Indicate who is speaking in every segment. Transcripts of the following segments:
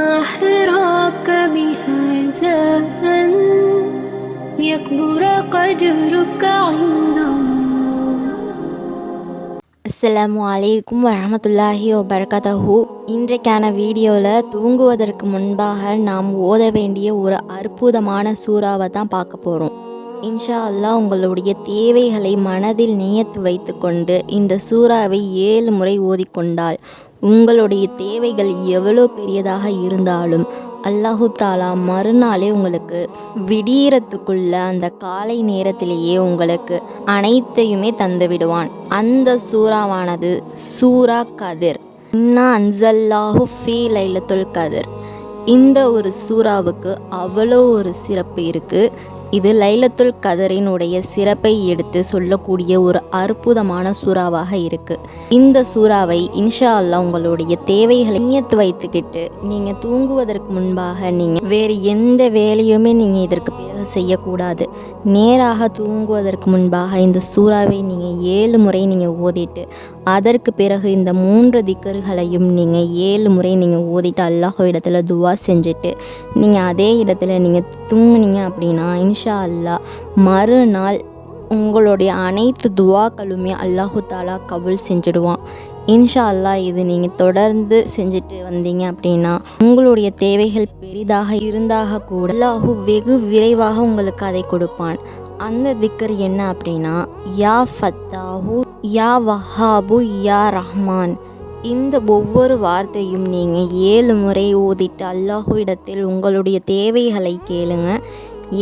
Speaker 1: ما حراك بهذا أن يكبر قدرك عند الله
Speaker 2: அஸ்ஸலாமு அலைக்கும் வரமத்துல்லாஹி வபரகாத்தஹு இன்றைக்கான வீடியோவில் தூங்குவதற்கு முன்பாக நாம் ஓத வேண்டிய ஒரு அற்புதமான சூறாவை தான் பார்க்க போகிறோம் இன்ஷா அல்லாஹ் உங்களுடைய தேவைகளை மனதில் நியத்து வைத்துக்கொண்டு இந்த சூறாவை ஏழு முறை ஓதிக்கொண்டால் உங்களுடைய தேவைகள் எவ்வளோ பெரியதாக இருந்தாலும் அல்லாஹு தாலா மறுநாளே உங்களுக்கு விடியறத்துக்குள்ள அந்த காலை நேரத்திலேயே உங்களுக்கு அனைத்தையுமே தந்து விடுவான் அந்த சூறாவானது சூரா கதிர். இன்னா அன்சல்லாஹு ஃபீ லைலத்துல் கதிர். இந்த ஒரு சூறாவுக்கு அவ்வளோ ஒரு சிறப்பு இருக்குது இது லைலத்துல் கதரினுடைய சிறப்பை எடுத்து சொல்லக்கூடிய ஒரு அற்புதமான சூறாவாக இருக்கு. இந்த சூறாவை இன்ஷா அல்லாஹ் உங்களுடைய தேவைகளை நியத்து வைத்துக்கிட்டு நீங்க தூங்குவதற்கு முன்பாக நீங்க வேறு எந்த வேலையுமே நீங்க இதற்கு செய்யக்கூடாது. நேராக தூங்குவதற்கு முன்பாக இந்த சூறாவை நீங்கள் ஏழு முறை நீங்கள் ஓதிட்டு அதற்கு பிறகு இந்த மூன்று திக்கர்களையும் நீங்கள் ஏழு முறை நீங்கள் ஓதிட்டு அல்லாஹோ இடத்துல துவா செஞ்சுட்டு நீங்கள் அதே இடத்துல நீங்கள் தூங்குனீங்க அப்படின்னா இன்ஷா அல்லாஹ் மறுநாள் உங்களுடைய அனைத்து துவாக்களுமே அல்லாஹு தாலா கபுல் செஞ்சுடுவான். இன்ஷா அல்லாஹ் இது நீங்கள் தொடர்ந்து செஞ்சுட்டு வந்தீங்க அப்படின்னா உங்களுடைய தேவைகள் பெரிதாக இருந்தாக கூட அல்லாஹு வெகு விரைவாக உங்களுக்கு அதை கொடுப்பான். அந்த திக்கர் என்ன அப்படின்னா யா ஃபத்தாஹு யா வஹாபு யா ரஹ்மான். இந்த ஒவ்வொரு வார்த்தையும் நீங்கள் ஏழு முறை ஓதிட்டு அல்லாஹுவிடத்தில் உங்களுடைய தேவைகளை கேளுங்க.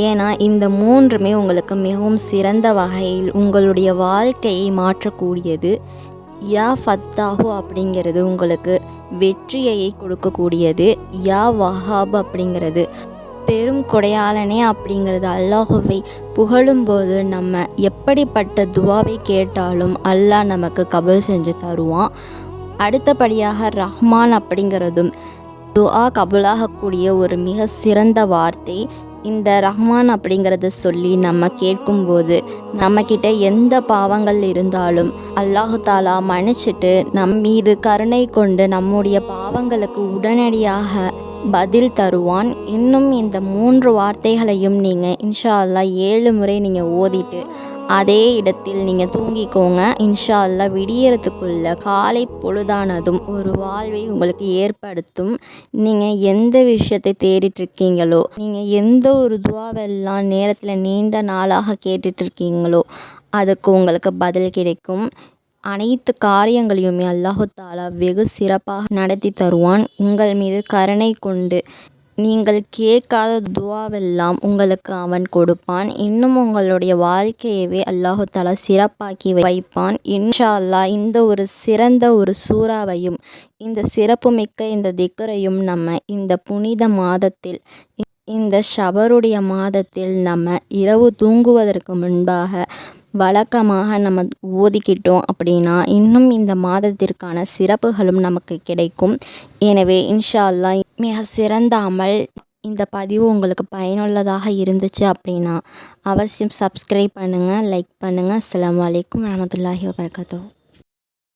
Speaker 2: ஏன்னா இந்த மூன்றுமே உங்களுக்கு மிகவும் சிறந்த வகையில் உங்களுடைய வாழ்க்கையை மாற்றக்கூடியது. யா ஃபத்தாஹு அப்படிங்கிறது உங்களுக்கு வெற்றியை கொடுக்கக்கூடியது. யா வஹாப் அப்படிங்கிறது பெரும் கொடையாளனே அப்படிங்கிறது அல்லாஹுவை புகழும்போது நம்ம எப்படிப்பட்ட துவாவை கேட்டாலும் அல்லாஹ் நமக்கு கபல் செஞ்சு தருவான். அடுத்தபடியாக ரஹ்மான் அப்படிங்கிறதும் துஆ கபுலாகக்கூடிய ஒரு மிக சிறந்த வார்த்தை. இந்த ரஹ்மான் அப்படிங்கிறத சொல்லி நம்ம கேட்கும்போது நம்மக்கிட்ட எந்த பாவங்கள் இருந்தாலும் அல்லாஹு தாலா மன்னிச்சிட்டு நம் மீது கருணை கொண்டு நம்முடைய பாவங்களுக்கு உடனடியாக பதில் தருவான். இன்னும் இந்த மூன்று வார்த்தைகளையும் நீங்கள் இன்ஷா அல்லா ஏழு முறை நீங்கள் ஓதிட்டு அதே இடத்தில் நீங்கள் தூங்கிக்கோங்க. இன்ஷா அல்லா விடியறதுக்குள்ள காலை பொழுதானதும் ஒரு வாழ்வை உங்களுக்கு ஏற்படுத்தும். நீங்கள் எந்த விஷயத்தை தேடிட்டுருக்கீங்களோ நீங்கள் எந்த ஒரு துவாவெல்லாம் நேரத்தில் நீண்ட நாளாக கேட்டுட்ருக்கீங்களோ அதுக்கு உங்களுக்கு பதில் கிடைக்கும். அனைத்து காரியங்களையுமே அல்லாஹு தாலா வெகு சிறப்பாக நடத்தி தருவான். உங்கள் மீது கருணை கொண்டு நீங்கள் கேட்காத துவாவெல்லாம் உங்களுக்கு அவன் கொடுப்பான். இன்னும் உங்களுடைய வாழ்க்கையவே அல்லாஹு தாலா சிறப்பாக்கி வைப்பான். இன்ஷா அல்லா இந்த ஒரு சிறந்த ஒரு சூறாவையும் இந்த சிறப்புமிக்க இந்த திக்கரையும் நம்ம இந்த புனித மாதத்தில் இந்த ஷபருடைய மாதத்தில் நம்ம இரவு தூங்குவதற்கு முன்பாக வழக்கமாக நம்ம ஓதிக்கிட்டோம் அப்படின்னா இன்னும் இந்த மாதத்திற்கான சிறப்புகளும் நமக்கு கிடைக்கும். எனவே இன்ஷா அல்லா மிக சிறந்த அமல் இந்த பதிவு உங்களுக்கு பயனுள்ளதாக இருந்துச்சு அப்படின்னா அவசியம் சப்ஸ்கிரைப் பண்ணுங்கள் லைக் பண்ணுங்கள் அஸ்லாம் வலைக்கம் வரமத்துல்லாஹி வபர்கத்தூ